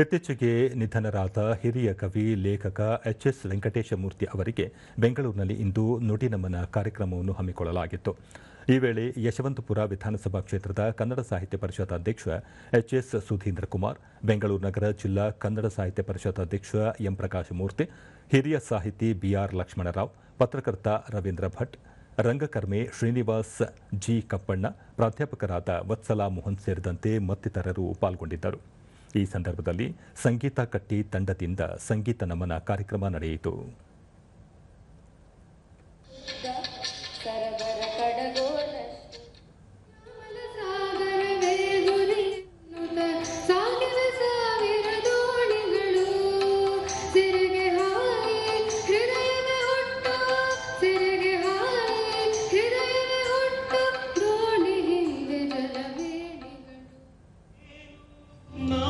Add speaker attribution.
Speaker 1: ಇತ್ತೀಚೆಗೆ ನಿಧನರಾದ ಹಿರಿಯ ಕವಿ, ಲೇಖಕ ಎಚ್ ಎಸ್ ವೆಂಕಟೇಶಮೂರ್ತಿ ಅವರಿಗೆ ಬೆಂಗಳೂರಿನಲ್ಲಿ ಇಂದು ನುಡಿ ನಮನ ಕಾರ್ಯಕ್ರಮವನ್ನು ಹಮ್ಮಿಕೊಳ್ಳಲಾಗಿತ್ತು. ಈ ವೇಳೆ ಯಶವಂತಪುರ ವಿಧಾನಸಭಾ ಕ್ಷೇತ್ರದ ಕನ್ನಡ ಸಾಹಿತ್ಯ ಪರಿಷತ್ ಅಧ್ಯಕ್ಷ ಎಚ್ ಎಸ್ ಸುಧೀಂದ್ರ ಕುಮಾರ್, ಬೆಂಗಳೂರು ನಗರ ಜಿಲ್ಲಾ ಕನ್ನಡ ಸಾಹಿತ್ಯ ಪರಿಷತ್ ಅಧ್ಯಕ್ಷ ಎಂ ಪ್ರಕಾಶ್ ಮೂರ್ತಿ, ಹಿರಿಯ ಸಾಹಿತಿ ಬಿಆರ್ ಲಕ್ಷ್ಮಣರಾವ್, ಪತ್ರಕರ್ತ ರವೀಂದ್ರ ಭಟ್, ರಂಗಕರ್ಮಿ ಶ್ರೀನಿವಾಸ್ ಜಿ ಕಪ್ಪಣ್ಣ, ಪ್ರಾಧ್ಯಾಪಕರಾದ ವತ್ಸಲಾ ಮೋಹನ್ ಸೇರಿದಂತೆ ಮತ್ತಿತರರು ಪಾಲ್ಗೊಂಡಿದ್ದರು. ಈ ಸಂದರ್ಭದಲ್ಲಿ ಸಂಗೀತ ಕಟ್ಟಿ ತಂಡದಿಂದ ಸಂಗೀತ ನಮನ ಕಾರ್ಯಕ್ರಮ ನಡೆಯಿತು No.